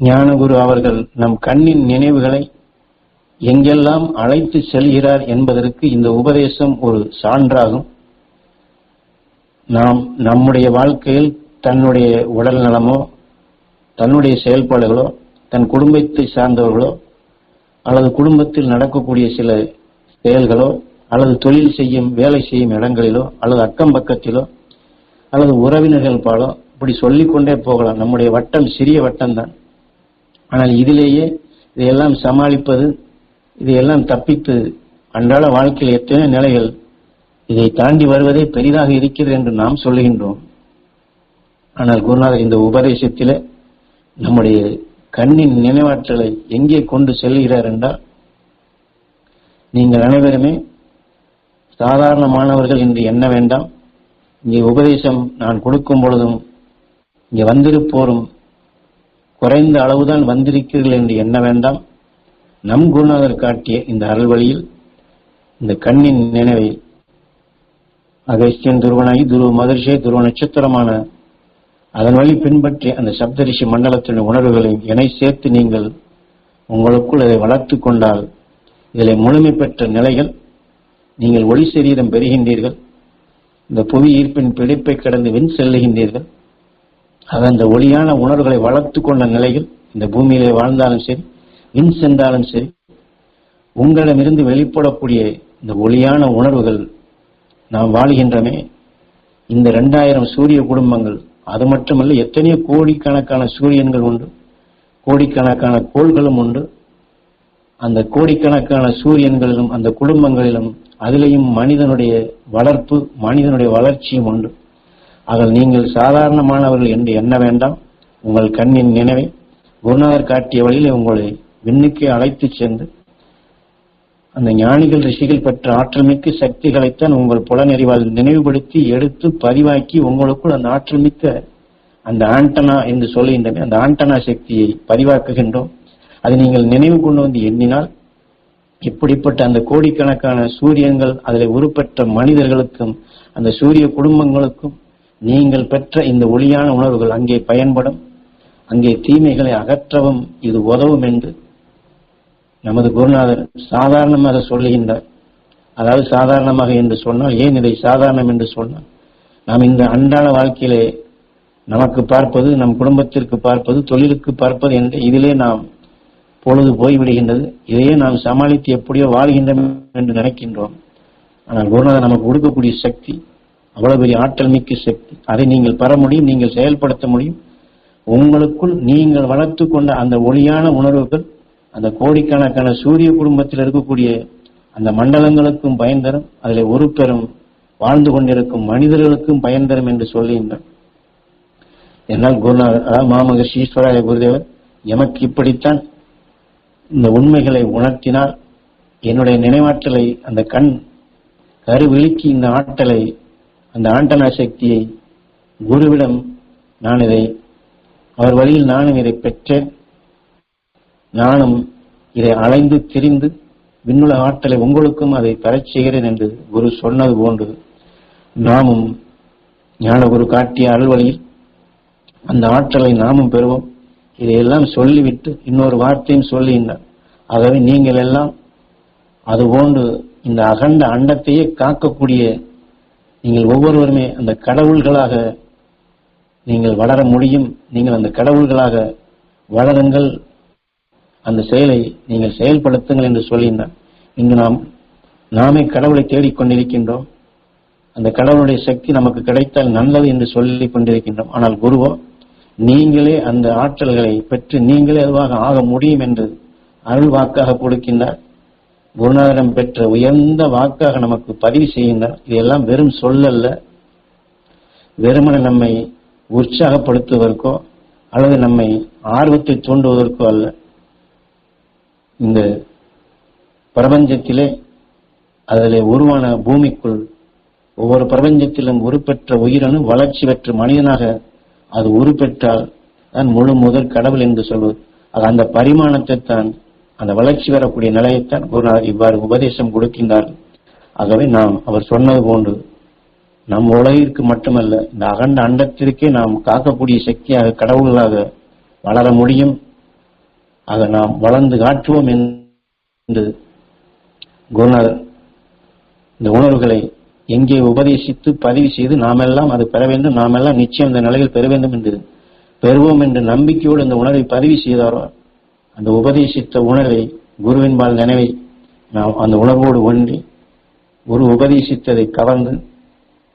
ஞானகுரு அவர்கள் நம் கண்ணின் நினைவுகளை எங்கெல்லாம் அழைத்து செல்கிறார் என்பதற்கு இந்த உபதேசம் ஒரு சான்றாகும். நாம் நம்முடைய வாழ்க்கையில் தன்னுடைய உடல் நலமோ தன்னுடைய செயல்பாடுகளோ தன் குடும்பத்தை சார்ந்தவர்களோ அல்லது குடும்பத்தில் நடக்கக்கூடிய சில செயல்களோ அல்லது தொழில் செய்யும் வேலை செய்யும் இடங்களிலோ அல்லது அக்கம் பக்கத்திலோ அல்லது உறவினர்கள் பாலோ இப்படி சொல்லிக்கொண்டே போகலாம். நம்முடைய வட்டம் சிறிய வட்டம் தான் ஆனால் இதிலேயே இதையெல்லாம் சமாளிப்பது இதையெல்லாம் தப்பித்து அன்றாட வாழ்க்கையில் எத்தனை நிலைகள் இதை தாண்டி வருவதே பெரிதாக இருக்கிறது என்று நாம் சொல்லுகின்றோம். ஆனால் குருநாதர் இந்த உபதேசத்தில் நம்முடைய கண்ணின் நினைவாற்றலை எங்கே கொண்டு செல்கிறார் என்றால் நீங்கள் அனைவருமே சாதாரணமானவர்கள் என்று எண்ண வேண்டாம். இங்கே உபதேசம் நான் கொடுக்கும் பொழுதும் இங்கே வந்திருப்போரும் குறைந்த அளவுதான் வந்திருக்கிறீர்கள் என்று எண்ண வேண்டாம். நம் குருநாதர் காட்டிய இந்த அருள்வழியில் இந்த கண்ணின் நினைவை அகஸ்தியன் துருவனாகி துருவ மதுரிஷே துருவ நட்சத்திரமான அதன் வழி பின்பற்றி அந்த சப்தரிஷி மண்டலத்தின் உணர்வுகளை இணை சேர்த்து நீங்கள் உங்களுக்குள் அதை வளர்த்து கொண்டால் இதில் முழுமை பெற்ற நிலைகள் நீங்கள் ஒளி சரீரம் பெறுகின்றீர்கள். இந்த புவி ஈர்ப்பின் பிடிப்பை கடந்து விண் செல்லுகின்றீர்கள். அது அந்த ஒளியான உணர்வுகளை வளர்த்து கொண்ட நிலையில் இந்த பூமியிலே வாழ்ந்தாலும் சரி விண் சென்றாலும் சரி உங்களிடமிருந்து வெளிப்படக்கூடிய இந்த ஒளியான உணர்வுகள் நாம் வாழ்கின்றமே இந்த ரெண்டாயிரம் சூரிய குடும்பங்கள் அது மட்டுமல்ல எத்தனையோ கோடிக்கணக்கான சூரியன்கள் உண்டு கோடிக்கணக்கான கோள்களும் உண்டு. அந்த கோடிக்கணக்கான சூரியன்களிலும் அந்த குடும்பங்களிலும் அதிலேயும் மனிதனுடைய வளர்ப்பு மனிதனுடைய வளர்ச்சியும் உண்டு. அதில் நீங்கள் சாதாரணமானவர்கள் என்று எண்ண வேண்டாம். உங்கள் கண்ணின் நினைவை குருநாதர் காட்டிய வழியில் உங்களை விண்ணுக்கே அழைத்து சென்று அந்த ஞானிகள் ரிஷிகள் பெற்ற ஆற்றல் மிக்க சக்திகளைத்தான் உங்கள் புலனறிவால் நினைவுபடுத்தி எடுத்து பதிவாக்கி உங்களுக்குள் அந்த ஆற்றல் மிக்க அந்த ஆண்டனா என்று சொல்லுகின்றன. அந்த ஆண்டனா சக்தியை பதிவாக்குகின்றோம். அதை நீங்கள் நினைவு கொண்டு வந்து எண்ணினால் இப்படிப்பட்ட அந்த கோடிக்கணக்கான சூரியங்கள் அதில் உருப்பெற்ற மனிதர்களுக்கும் அந்த சூரிய குடும்பங்களுக்கும் நீங்கள் பெற்ற இந்த ஒளியான உணர்வுகள் அங்கே பயன்படும். அங்கே தீமைகளை அகற்றவும் இது உதவும் என்று நமது குருநாதர் சாதாரணமாக சொல்லுகின்றார். அதாவது சாதாரணமாக என்று சொன்னால் ஏன் இதை சாதாரணம் என்று சொன்னால்? நாம் இந்த அன்றாட வாழ்க்கையிலே நமக்கு பார்ப்பது நம் குடும்பத்திற்கு பார்ப்பது தொழிலுக்கு பார்ப்பது என்று இதிலே நாம் பொழுது போய்விடுகின்றது. இதையே நாம் சமாளித்து எப்படியோ வாழ்கின்றோம் என்று நினைக்கின்றோம். ஆனால் குருநாதர் நமக்கு கொடுக்கக்கூடிய சக்தி அவ்வளவு பெரிய ஆற்றல் மிக்க சக்தி. அதை நீங்கள் பெற முடியும் நீங்கள் செயல்படுத்த முடியும். உங்களுக்குள் நீங்கள் வளர்த்து கொண்ட அந்த ஒளியான உணர்வுகள் அந்த கோடிக்கணக்கான சூரிய குடும்பத்தில் இருக்கக்கூடிய அந்த மண்டலங்களுக்கும் பயன் தரும். அதில் ஒரு பெரும் வாழ்ந்து கொண்டிருக்கும் மனிதர்களுக்கும் பயன் தரும் என்று சொல்லுகின்றார் என்னால் குருநாதர் அதாவது மாமகர்ஷி ஈஸ்வராய குருதேவர் எமக்கு இப்படித்தான் இந்த உண்மைகளை உணர்த்தினால் என்னுடைய நினைவாற்றலை அந்த கண் கருவிழுக்கி இந்த ஆற்றலை அந்த ஆண்டனா சக்தியை குருவிடம் நான் இதை அவர் வழியில் நானும் இதை பெற்றேன் நானும் இதை அலைந்து திரிந்து விண்ணுல ஆற்றலை உங்களுக்கும் அதை பெறச் செய்கிறேன் என்று குரு சொன்னது போன்று நாமும் ஞானகுரு காட்டிய அருள்வழியில் அந்த ஆற்றலை நாமும் பெறுவோம். இதையெல்லாம் சொல்லிவிட்டு இன்னொரு வார்த்தையும் சொல்லுகின்றார். ஆகவே நீங்கள் எல்லாம் அதுபோன்று இந்த அகண்ட அண்டத்தையே காக்கக்கூடிய நீங்கள் ஒவ்வொருவருமே அந்த கடவுள்களாக நீங்கள் வளர முடியும். நீங்கள் அந்த கடவுள்களாக வளருங்கள். அந்த செயலை நீங்கள் செயல்படுத்துங்கள் என்று சொல்லினார் இங்கு நாம் நாமே கடவுளை தேடிக்கொண்டிருக்கின்றோம் அந்த கடவுளுடைய சக்தி நமக்கு கிடைத்தால் நல்லது என்று சொல்லி கொண்டிருக்கின்றோம். ஆனால் குருவோ நீங்களே அந்த ஆற்றல்களை பெற்று நீங்களே அதுவாக ஆக முடியும் என்று அருள் வாக்காக கொடுக்கின்றார். குருநாதரம் பெற்ற உயர்ந்த வாக்காக நமக்கு பதிவு செய்யுங்கள் இதெல்லாம் வெறும் சொல்லல்ல. வெறுமன நம்மை உற்சாகப்படுத்துவதற்கோ அல்லது நம்மை ஆர்வத்தை தூண்டுவதற்கோ அல்ல. இந்த பிரபஞ்சத்திலே அதில் உருவான பூமிக்குள் ஒவ்வொரு பிரபஞ்சத்திலும் உருப்பெற்ற உயிரணு வளர்ச்சி பெற்ற மனிதனாக அது உருப்பெற்றால் தான் முழு முதல் கடவுள் என்று சொல்வது. அது அந்த பரிமாணத்தை தான் அந்த வளர்ச்சி வரக்கூடிய நிலையைத்தான் குருநாதர் இவ்வாறு உபதேசம் கொடுக்கின்றார். ஆகவே நாம் அவர் சொன்னது போன்று நம் உலகிற்கு மட்டுமல்ல இந்த அகண்ட அண்டத்திற்கே நாம் காக்கக்கூடிய சக்தியாக கடவுள்களாக வளர முடியும். ஆக நாம் வளர்ந்து காட்டுவோம் என்று குருநாதர் இந்த உணர்வுகளை எங்கே உபதேசித்து பதிவு செய்து நாமெல்லாம் அது பெற வேண்டும் நாமெல்லாம் நிச்சயம் இந்த நிலையில் பெற வேண்டும் என்று பெறுவோம் என்ற நம்பிக்கையோடு இந்த உணர்வை பதிவு செய்தாரோ அந்த உபதேசித்த உணர்வை குருவின்பால் நினைவை நாம் அந்த உணர்வோடு ஒன்றி குரு உபதேசித்ததை கவர்ந்து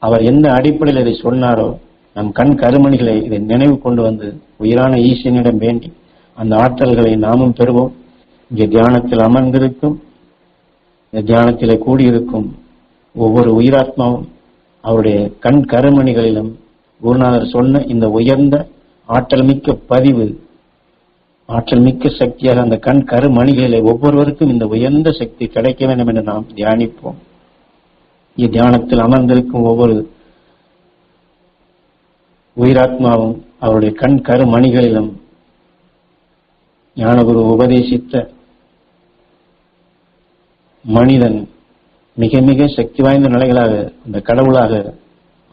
அவர் எந்த அடிப்படையில் இதை சொன்னாரோ நம் கண் கருமணிகளை இதை நினைவு கொண்டு வந்து உயிரான ஈசனிடம் வேண்டி அந்த ஆற்றல்களை நாமும் பெறுவோம். இங்கே தியானத்தில் அமர்ந்திருக்கும் இந்த தியானத்தில் கூடியிருக்கும் ஒவ்வொரு உயிராத்மாவும் அவருடைய கண் கருமணிகளிலும் குருநாதர் சொன்ன இந்த உயர்ந்த ஆற்றல் மிக்க பதிவு ஆற்றல் மிக்க சக்தியாக அந்த கண் கருமணிகளை ஒவ்வொருவருக்கும் இந்த உயர்ந்த சக்தி கிடைக்க வேண்டும் என்று நாம் தியானிப்போம். இத்தியானத்தில் அமர்ந்திருக்கும் ஒவ்வொரு உயிராத்மாவும் அவருடைய கண் கருமணிகளிலும் ஞானகுரு உபதேசித்த மனிதன் மிக மிக சக்தி வாய்ந்த நிலைகளாக அந்த கடவுளாக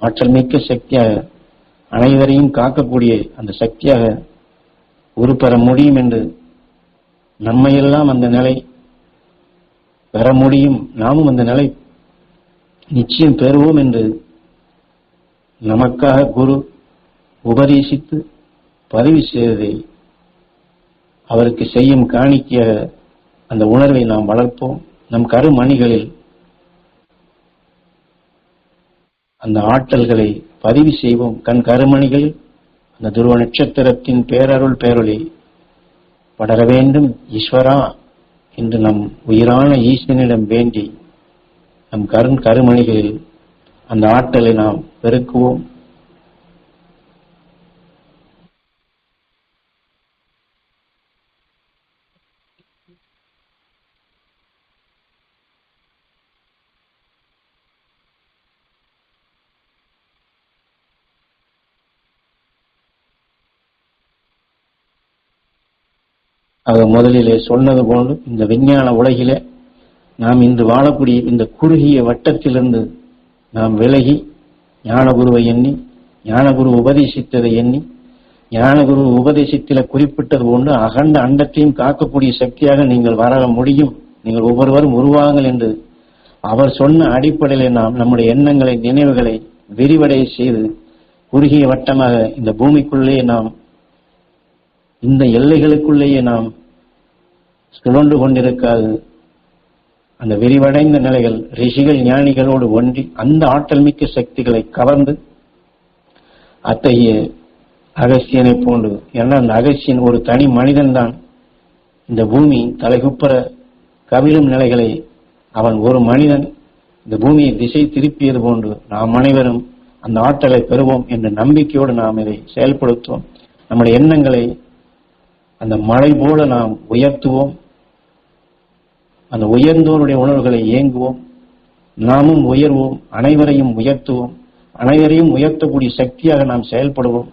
ஆற்றல் மிக்க சக்தியாக அனைவரையும் காக்கக்கூடிய அந்த சக்தியாக உருப்பெற முடியும் என்று நம்மையெல்லாம் அந்த நிலை பெற முடியும். நாமும் அந்த நிலை நிச்சயம் பெறுவோம் என்று நமக்காக குரு உபதேசித்து பதிவு செய்ததை அவருக்கு செய்யும் காணிக்கையாக அந்த உணர்வை நாம் வளர்ப்போம். நம் கருமணிகளில் அந்த ஆற்றல்களை பதிவு செய்வோம். கண் கருமணிகளில் அந்த துருவ நட்சத்திரத்தின் பேரருள் பேரொளி படர வேண்டும் ஈஸ்வரா என்று நம் உயிரான ஈஸ்வனிடம் வேண்டி நம் கருண் கருமணிகளில் அந்த ஆற்றலை நாம் பெருக்குவோம். ஆக முதலிலே சொன்னது போன்று இந்த விஞ்ஞான உலகிலே நாம் இன்று வாழக்கூடிய இந்த குறுகிய வட்டத்திலிருந்து நாம் விலகி ஞானகுருவை எண்ணி ஞானகுரு உபதேசித்ததை எண்ணி ஞானகுரு உபதேசித்தில குறிப்பிட்டது போன்று அகண்ட அண்டத்தையும் காக்கக்கூடிய சக்தியாக நீங்கள் வர முடியும். நீங்கள் ஒவ்வொருவரும் உருவாங்கள் என்று அவர் சொன்ன அடிப்படையில் நாம் நம்முடைய எண்ணங்களை நினைவுகளை விரிவடைய செய்து குறுகிய வட்டமாக இந்த பூமிக்குள்ளே நாம் இந்த எல்லைகளுக்குள்ளேயே நாம் சுழன்று கொண்டிருக்காது. அந்த விரிவடைந்த நிலைகள் ரிஷிகள் ஞானிகளோடு ஒன்றி அந்த ஆற்றல் மிக்க சக்திகளை கவர்ந்து அத்தகைய அகஸ்தியனை போன்று ஏன்னா அந்த அகசியன் ஒரு தனி மனிதன்தான். இந்த பூமி தலைகுப்புற கவிழும் நிலைகளை அவன் ஒரு மனிதன் இந்த பூமியை திசை திருப்பியது போன்று நாம் அனைவரும் அந்த ஆற்றலை பெறுவோம் என்ற நம்பிக்கையோடு நாம் இதை செயல்படுத்துவோம். நம்முடைய எண்ணங்களை அந்த மழை போல நாம் உயர்த்துவோம். அந்த உயர்ந்தோருடைய உணர்வுகளை ஏங்குவோம். நாமும் உயர்வோம். அனைவரையும் உயர்த்துவோம். அனைவரையும் உயர்த்தக்கூடிய சக்தியாக நாம் செயல்படுவோம்.